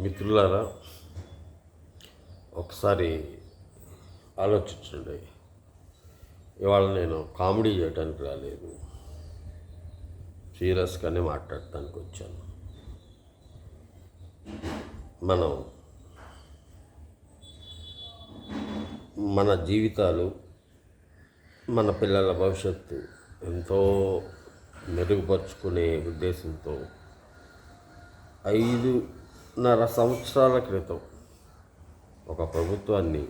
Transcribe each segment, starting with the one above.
మిత్రులారా ఒకసారి ఆలోచించండి. ఇవాళ నేను కామెడీ చేయడానికి రాలేదు. సీరియస్గానే మాట్లాడటానికి వచ్చాను. మనం మన జీవితాలు మన పిల్లల భవిష్యత్తు ఎంతో మెరుగుపరుచుకునే ఉద్దేశంతో ఐదు ఐదున్నర సంవత్సరాల క్రితం ఒక ప్రభుత్వాన్ని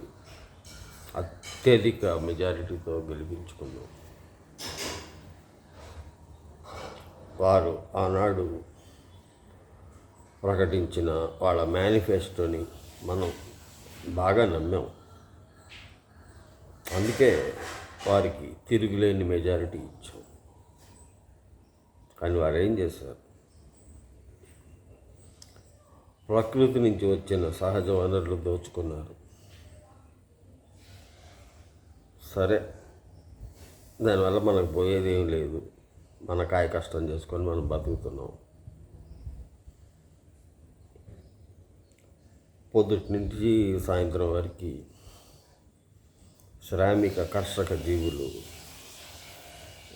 అత్యధిక మెజారిటీతో గెలిపించుకున్నాం. వారు ఆనాడు ప్రకటించిన వాళ్ళ మేనిఫెస్టోని మనం బాగా నమ్మాం. అందుకే వారికి తిరుగులేని మెజారిటీ ఇచ్చాం. కానీ వారు ఏం చేశారు? ప్రకృతి నుంచి వచ్చిన సహజ వనరులు దోచుకున్నారు. సరే దానివల్ల మనకు పోయేది ఏం లేదు. మన కాయ కష్టం చేసుకొని మనం బతుకుతున్నాం. పొద్దుటి నుంచి సాయంత్రం వరకు శ్రామిక కర్షక జీవులు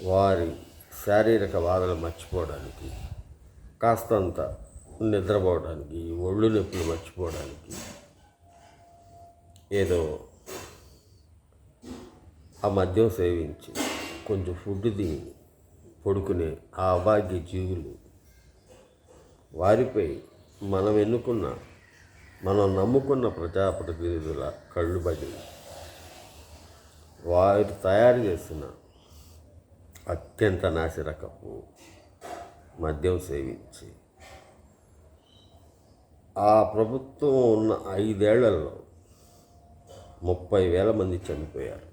వారి శారీరక బాధలు మర్చిపోవడానికి కాస్తంత నిద్రపోవడానికి ఒళ్ళు నొప్పులు మర్చిపోవడానికి ఏదో ఆ మద్యం సేవించి కొంచెం ఫుడ్ తిని పడుకునే ఆ అభాగ్య జీవులు వారిపై మనం ఎన్నుకున్న మనం నమ్ముకున్న ప్రజాప్రతినిధుల కళ్ళు బడి వారు తయారు చేసిన అత్యంత నాసిరకపు మద్యం సేవించి ఆ ప్రభుత్వం ఉన్న ఐదేళ్ళలో ముప్పై వేల మంది చనిపోయారు.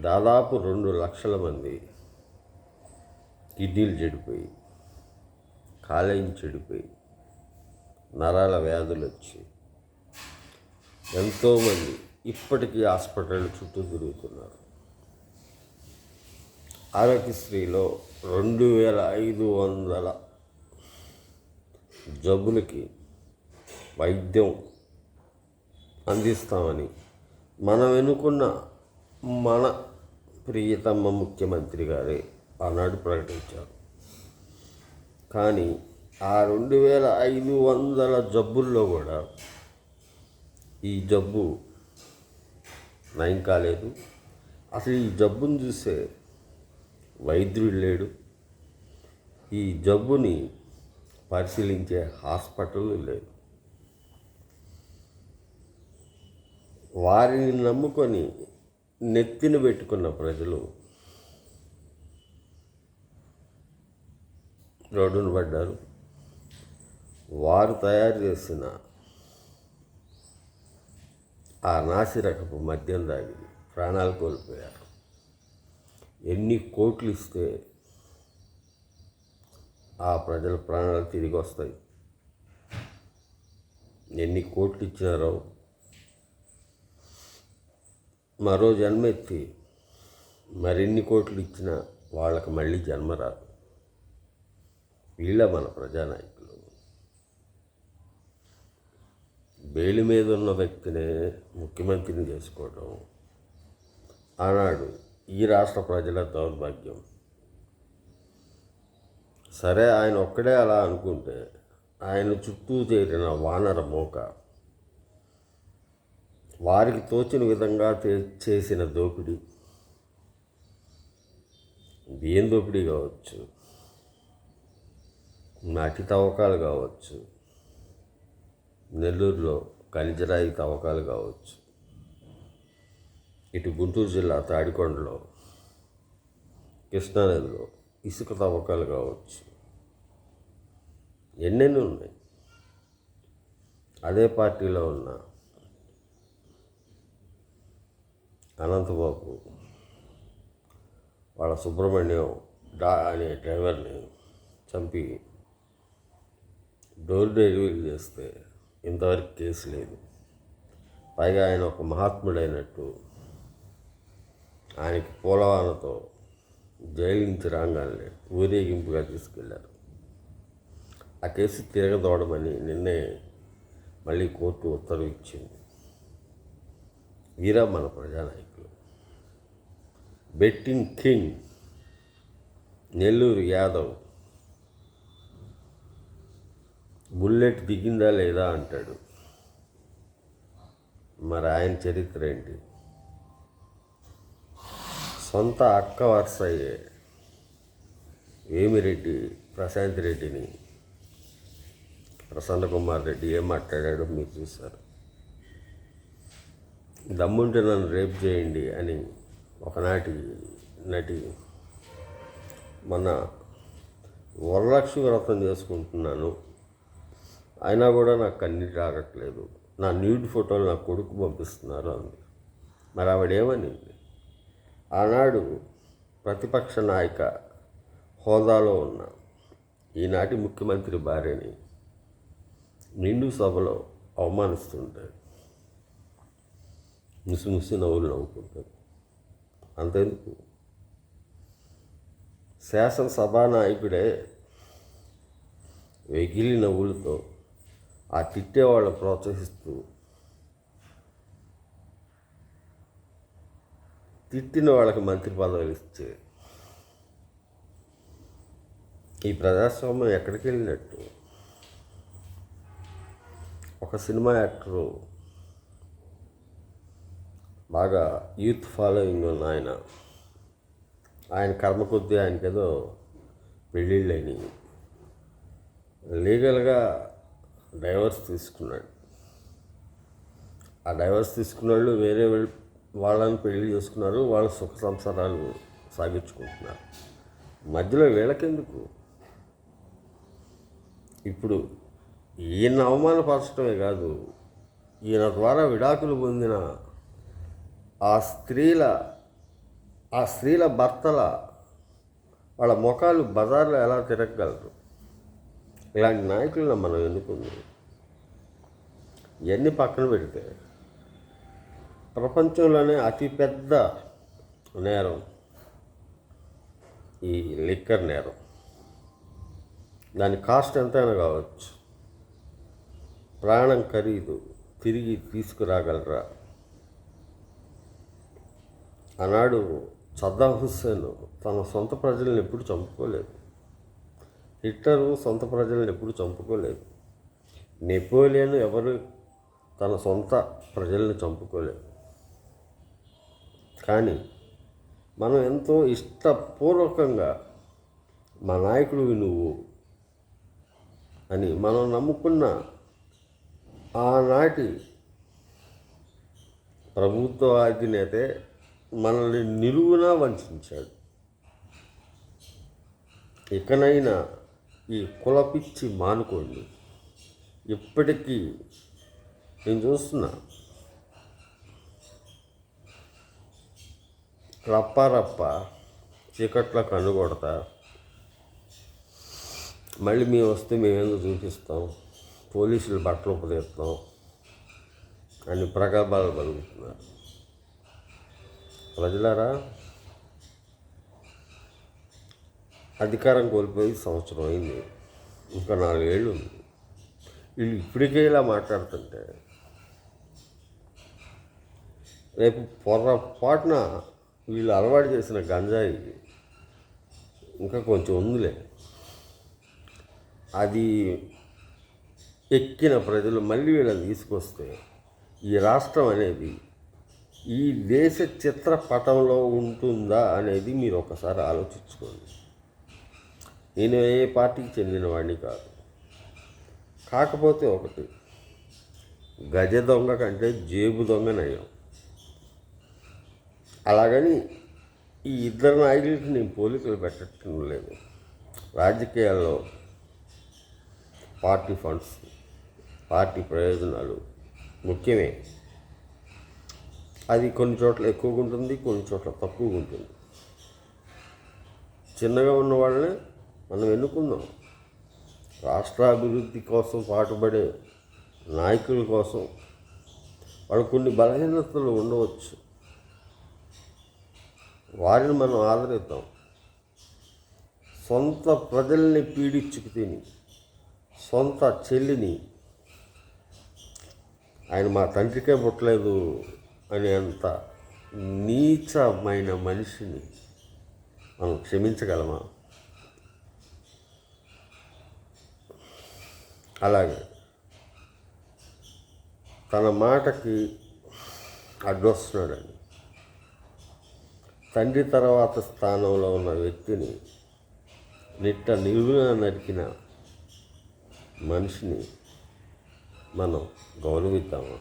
దాదాపు రెండు లక్షల మంది కిడ్నీలు చెడిపోయి కాలేయం చెడిపోయి నరాల వ్యాధులు వచ్చి ఎంతోమంది ఇప్పటికీ హాస్పిటల్ చుట్టూ తిరుగుతున్నారు. ఆరోగ్యశ్రీలో రెండు వేల ఐదు వందల జబ్బులకి వైద్యం అందిస్తామని మనం ఎన్నుకున్న మన ప్రియతమ ముఖ్యమంత్రి గారే ఆనాడు ప్రకటించారు. కానీ ఆ రెండు వేల ఐదు వందల జబ్బుల్లో కూడా ఈ జబ్బు నయం కాలేదు. అసలు ఈ జబ్బుని చూసే వైద్యుడు లేడు. ఈ జబ్బుని పరిశీలించే హాస్పిటల్ లేదు. వారిని నమ్ముకొని నెత్తిన పెట్టుకున్న ప్రజలు రోడ్డున పడ్డారు. వారు తయారు చేసిన ఆ నాసిరకపు మద్యం దాగి ప్రాణాలు కోల్పోయారు. ఎన్ని కోట్లు ఇస్తే ఆ ప్రజల ప్రాణాలు తిరిగి వస్తాయి. ఎన్ని కోట్లు ఇచ్చినారో. మరో జన్మ ఎత్తి మరిన్ని కోట్లు ఇచ్చినా వాళ్ళకి మళ్ళీ జన్మ రాదు. వీళ్ళ మన ప్రజానాయకులు. బెయిల్ మీద ఉన్న వ్యక్తినే ముఖ్యమంత్రిని చేసుకోవడం ఆనాడు ఈ రాష్ట్ర ప్రజల దౌర్భాగ్యం. సరే ఆయన ఒక్కడే అలా అనుకుంటే ఆయన చుట్టూ చేరిన వానర మోక వారికి తోచిన విధంగా చేసిన దోపిడీ. బియ్యం దోపిడీ కావచ్చు? నాటి తవ్వకాలు కావచ్చు. నెల్లూరులో ఖనిజరాయి తవ్వకాలు కావచ్చు. ఇటు గుంటూరు జిల్లా తాడికొండలో కృష్ణానదిలో ఇసుక తవ్వకాలు కావచ్చు. ఎన్నెన్ని ఉన్నాయి. అదే పార్టీలో ఉన్న అనంతబాబు వాళ్ళ సుబ్రహ్మణ్యం డా అనే డ్రైవర్ని చంపి డోర్ డెలివరీ చేస్తే ఇంతవరకు కేసు లేదు. పైగా ఆయన ఒక మహాత్ముడైనట్టు ఆయనకి పూలవానతో జైలు నుంచి రాగానే ఊరేగింపుగా తీసుకెళ్ళారు. ఆ కేసు తిరగదోడమని నిన్నే మళ్ళీ కోర్టు ఉత్తర్వు ఇచ్చింది. వీరా మన ప్రజానాయకులు. Betting king Nellore Yadav. Bullet దిగిందా లేదా అంటాడు. మరి ఆయన చరిత్ర ఏంటి? సొంత అక్క వరుస అయ్యే వేమిరెడ్డి ప్రశాంత్ రెడ్డిని. ప్రసన్న కుమార్ రెడ్డి ఏం మాట్లాడాడో మీరు చూశారు. దమ్ముంటే నన్ను రేప్ చేయండి అని ఒకనాటి నటి మన వరలక్ష్మి వ్రతం చేసుకుంటున్నాను. అయినా కూడా నాకు కన్నీటి రాగట్లేదు నా న్యూడ్ ఫోటోలు నా కొడుకు పంపిస్తున్నారు అంది. మరి ఆవిడేమనింది? ఆనాడు ప్రతిపక్ష నాయక హోదాలో ఉన్న ఈనాటి ముఖ్యమంత్రి భార్యని నిండు సభలో అవమానిస్తుంటాడు. ముసి ముసి నవ్వులు నవ్వుకుంటారు అంతెందుకు? శాసనసభా నాయకుడే వెగిలి నవ్వులతో ఆ తిట్టేవాళ్ళని ప్రోత్సహిస్తూ తిట్టిన వాళ్ళకి మంత్రి పదవులు ఇస్తే ఈ ప్రజాస్వామ్యం ఎక్కడికి వెళ్ళినట్టు? ఒక సినిమా యాక్టరు బాగా యూత్ ఫాలోయింగ్ ఉన్న ఆయన. ఆయన కర్మ కొద్దీ ఆయనకేదో పెళ్ళిళ్ళని లీగల్గా డైవర్స్ తీసుకున్నాడు. ఆ డైవర్స్ తీసుకున్న వాళ్ళు వేరే వాళ్ళ- వాళ్ళని పెళ్ళి చేసుకున్నారు వాళ్ళ సుఖ సంసారాలు సాగించుకుంటున్నారు. మధ్యలో వీళ్ళకెందుకు? ఇప్పుడు ఈయన అవమానపరచడమే కాదు ఈయన ద్వారా విడాకులు పొందిన ఆ స్త్రీల ఆ స్త్రీల భర్తల వాళ్ళ ముఖాలు బజార్లో ఎలా తిరగగలరు? ఇలాంటి నాయకులను మనం ఎన్నుకుంది ఇవన్నీ పక్కన పెడితే ప్రపంచంలోనే అతిపెద్ద నేరం ఈ లిక్కర్ నేరం. దాని కాస్ట్ ఎంతైనా కావచ్చు. ప్రాణం ఖరీదు. తిరిగి తీసుకురాగలరా? ఆనాడు సద్దాం హుస్సేన్ తన సొంత ప్రజలను ఎప్పుడు చంపుకోలేదు. హిట్లరు సొంత ప్రజలను ఎప్పుడు చంపుకోలేదు. నెపోలియన్ ఎవరు తన సొంత ప్రజల్ని చంపుకోలేదు. కానీ మనం ఎంతో ఇష్టపూర్వకంగా మా నాయకుడివి నువ్వు అని మనం నమ్ముకున్న ఆనాటి ప్రభుత్వ అధినేతే మనల్ని నిలువున వంచాడు. ఇకనైనా ఈ కులపిచ్చి మానుకోండి. ఇప్పటికీ నేను చూస్తున్నా. రప్పారప్ప చీకట్లో కనుగొడతా. మళ్ళీ మేము వస్తే మేమేందో చూపిస్తాం? పోలీసులు బట్టలు ఉపదేస్తాం అని ప్రగల్భాలు పలుకుతున్నారు. ప్రజలారా అధికారం కోల్పోయి సంవత్సరం అయింది. ఇంకా నాలుగేళ్ళు ఉంది. వీళ్ళు ఇప్పటికే ఇలా మాట్లాడుతుంటే రేపు పొరపాటున వీళ్ళు అలవాటు చేసిన గంజాయి ఇంకా కొంచెం ఉందిలే. అది ఎక్కిన ప్రజలు మళ్ళీ వీళ్ళని తీసుకొస్తే ఈ రాష్ట్రం అనేది ఈ దేశ చిత్రపటంలో ఉంటుందా అనేది మీరు ఒకసారి ఆలోచించుకోండి. నేను ఏ పార్టీకి చెందిన వాడిని కాదు. కాకపోతే ఒకటి గజ దొంగ కంటే జేబు దొంగ నయం. అలాగని ఈ ఇద్దరు నాయకులకి నేను పోలికలు పెట్టడం లేదు. రాజకీయాల్లో పార్టీ ఫండ్స్ పార్టీ ప్రయోజనాలు ముఖ్యమే. అది కొన్ని చోట్ల ఎక్కువగా ఉంటుంది కొన్ని చోట్ల తక్కువగా ఉంటుంది. చిన్నగా ఉన్న వాళ్ళని మనం ఎన్నుకుందాం. రాష్ట్రాభివృద్ధి కోసం పాటుపడే నాయకుల కోసం వాళ్ళు కొన్ని బలహీనతలు ఉండవచ్చు. వారిని మనం ఆదరిద్దాం. సొంత ప్రజల్ని పీడించుకు తిని సొంత చెల్లిని ఆయన మా తండ్రికే పుట్టలేదు అనేంత నీచమైన మనిషిని మనం క్షమించగలమా? అలాగే తన మాటకి అడ్డొస్తున్నాడని తండ్రి తర్వాత స్థానంలో ఉన్న వ్యక్తిని నిట్ట నిలువున నరికిన మనిషిని మనం గౌరవిద్దామా?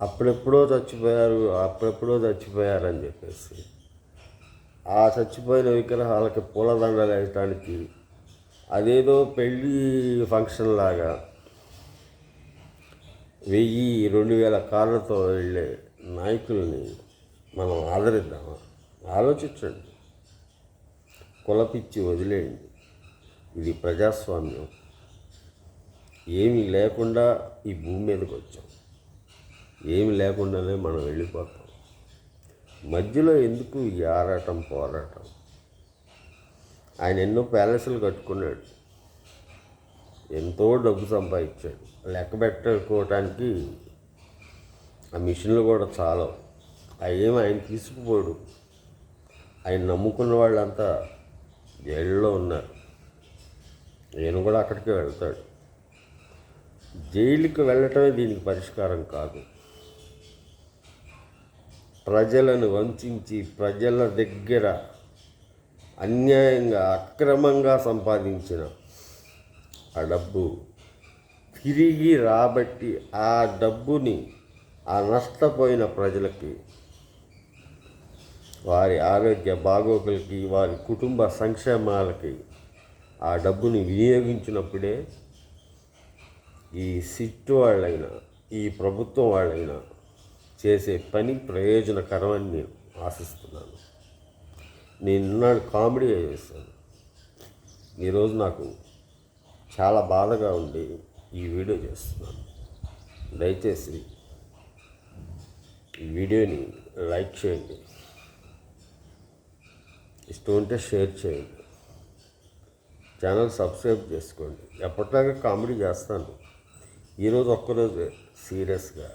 అప్పుడెప్పుడో చచ్చిపోయారు అప్పుడెప్పుడో చచ్చిపోయారని చెప్పేసి. ఆ చచ్చిపోయిన విగ్రహాలకి పూలదండలు వేయటానికి అదేదో పెళ్ళి ఫంక్షన్ లాగా వెయ్యి రెండు వేల కార్లతో వెళ్ళే నాయకుల్ని మనం ఆదరిద్దామా? ఆలోచించండి. కులపిచ్చి వదిలేయండి. ఇది ప్రజాస్వామ్యం. ఏమీ లేకుండా ఈ భూమి మీదకి వచ్చాం. ఏమి లేకుండానే మనం వెళ్ళిపోతాం. మధ్యలో ఎందుకు ఈ ఆరాటం పోరాటం? ఆయన ఎన్నో ప్యాలెస్లు కట్టుకున్నాడు. ఎంతో డబ్బు సంపాదించాడు. లెక్క పెట్టుకోవటానికి ఆ మిషన్లు కూడా చాలా అవేమి ఆయన తీసుకుపోడు. ఆయన నమ్ముకున్న వాళ్ళంతా జైల్లో ఉన్నారు. నేను కూడా అక్కడికి వెళ్తాడు. జైలుకి వెళ్ళటమే దీనికి పరిష్కారం కాదు. ప్రజలను వంచి ప్రజల దగ్గర అన్యాయంగా అక్రమంగా సంపాదించిన ఆ డబ్బు తిరిగి రాబట్టి ఆ డబ్బుని ఆ నష్టపోయిన ప్రజలకి వారి ఆరోగ్య బాగోగులకి వారి కుటుంబ సంక్షేమాలకి ఆ డబ్బుని వినియోగించినప్పుడే ఈ సిట్టు వాళ్ళైనా ఈ ప్రభుత్వం వాళ్ళైనా చేసే పని ప్రయోజనకరమని నేను ఆశిస్తున్నాను. నేను కామెడీ చేశాను. ఈరోజు నాకు చాలా బాధగా ఉండి ఈ వీడియో చేస్తున్నాను. దయచేసి ఈ వీడియోని లైక్ చేయండి. ఇష్టం ఉంటే షేర్ చేయండి. ఛానల్ సబ్స్క్రైబ్ చేసుకోండి. ఎప్పటిలాగా కామెడీ చేస్తాను. ఈరోజు ఒక్కరోజు సీరియస్గా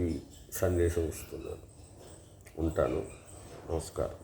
ఈ సందేశం ఇస్తున్నాను ఉంటాను. నమస్కారం.